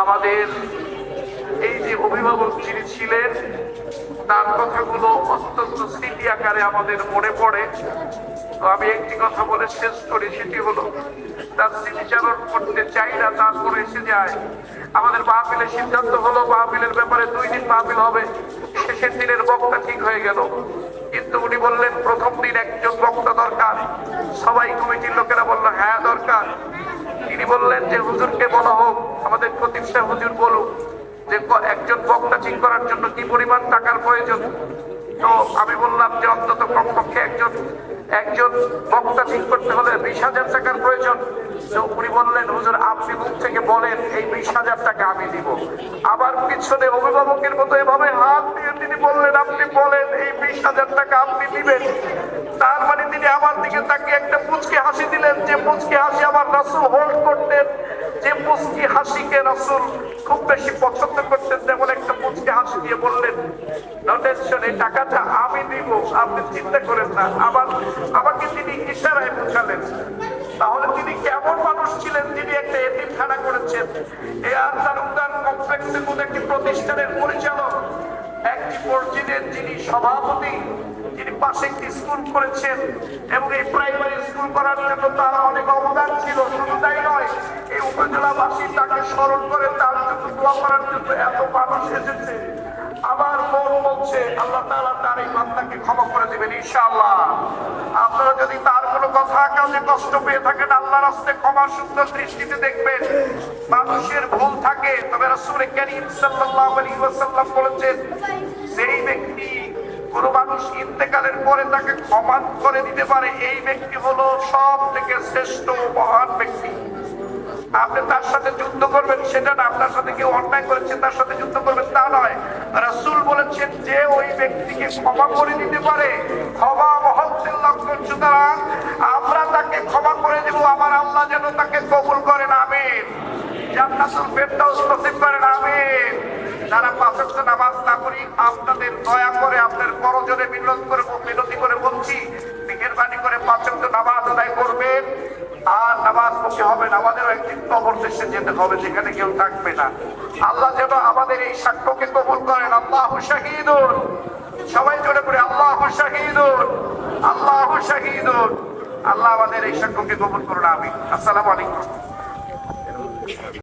আমাদের এই যে অভিভাবক যিনি ছিলেন, তার কথাগুলো অত্যন্ত স্মৃতি আকারে আমাদের মনে পড়ে। তো আমি একটি কথা বলে শেষ করি, সেটি হলো, তার স্মৃতিচারণ করতে চাই না, তারপরে এসে যায়। আমাদের মাহফিলের সিদ্ধান্ত হলো, মাহফিলের ব্যাপারে দুই দিন মাহফিল হবে, শেষের দিনের বক্তা ঠিক হয়ে গেল। কিন্তু উনি বললেন, প্রথম দিন একজন বক্তা দরকার। সবাই কমিটির লোকেরা বলল হ্যাঁ দরকার। তিনি বললেন যে, হুজুরকে বলা হোক প্রতিষ্ঠা হুজুর বলুক যে একজন বক্তা ঠিক করার জন্য কি পরিমাণ টাকার প্রয়োজন? তো আমি বললাম যে অন্তত কমপক্ষে একজন একজন বক্তা ঠিক করতে হলে বিশ হাজার টাকার প্রয়োজন। তো উনি বললেন, হুজুর, আপনি মুখ থেকে বলেন, এই বিশ হাজার টাকা আমি দিব। আবার পিছনে অভিভাবকের মতো এভাবে হাত দিয়ে তিনি বললেন, আপনি বলেন, এই বিশ হাজার টাকা আপনি দিবেন। তার মানে তিনি আমার দিকে তাকে একটা মুচকি হাসি দিলেন, যে মুচকি হাসি আমার রাসুল হোল্ড করতেন। যে মুচকি হাসিকে রাসুল খুব বেশি পছন্দ করতেন তেমন একটা মুচকি হাসি দিয়ে বললেন "No এই টাকাটা আমি দিব, আপনি চিন্তা করেন না। আবার আমাকে তিনি ইশারায় বুঝালেন। তাহলে তিনি কেমন মানুষ ছিলেন যিনি একটা এতিমখানা করেছেন? এ আর তালুকদার কমপ্লেক্সের মধ্যে একটি প্রতিষ্ঠানের পরিচালক, একটি মসজিদের যিনি সভাপতি, যিনি পাশে একটি স্কুল করেছেন এবং এই প্রাইমারি স্কুল করার জন্য তার অনেক অবদান ছিল। শুধু তাই নয় এই স্মরণ করে তার জন্য দোয়া করার জন্য এত মানুষ এসেছে আমার মন বলছে, আল্লাহ তাআলা তার এই বান্দাকে ক্ষমা করে দিবেন, ইনশাআল্লাহ। আপনারা যদি তার কোনো কথা কাজে কষ্ট পেয়ে থাকেন আল্লাহ রাস্তায় ক্ষমা সুন্দর দৃষ্টিতে দেখবেন। মানুষের ভুল থাকে, তবে রাসূল করিম সাল্লাল্লাহু আলাইহি ওয়াসাল্লাম বলেছেন সেই ব্যক্তি কোন মানুষ ইন্তেকালের পরে তাকে ক্ষমা করে দিতে পারে, এই ব্যক্তি হলো সব থেকে শ্রেষ্ঠ মহান ব্যক্তি। আপনি তার সাথে যুদ্ধ করবেন, সেটা না, আপনার সাথে কেউ অন্যায় করেছে, তার সাথে যুদ্ধ করবেন, তা নয়। রাসূল বলেছেন যে ওই ব্যক্তিকে ক্ষমা করে দিতে পারে। ক্ষমা মহত্বের লক্ষণ সুতরাং আমরা তাকে ক্ষমা করে দেব, আমার আল্লাহ যেন তাকে কবুল করেন, আমিন। জান্নাতুল ফেরদাউস নসিব করেন, আমিন। যারা পাঁচ নামাজ না করি আপনাদের দয়া করে আপনার করজনে বিনোদ করে নামাজ পড়তে হবে না, আমাদেরও একদিন কবর দেশে যেতে হবে, যেখানে কেউ থাকবে না। আল্লাহ যেন আমাদের এই সাক্ষ্যকে কবুল করেন, আল্লাহ শাহিদুন। সবাই জোরে করে আল্লাহ শাহিদুন আল্লাহ শাহিদুন। আল্লাহ আমাদের এই সাক্ষ্যকে কবুল করুন আমি আসসালাম আলাইকুম।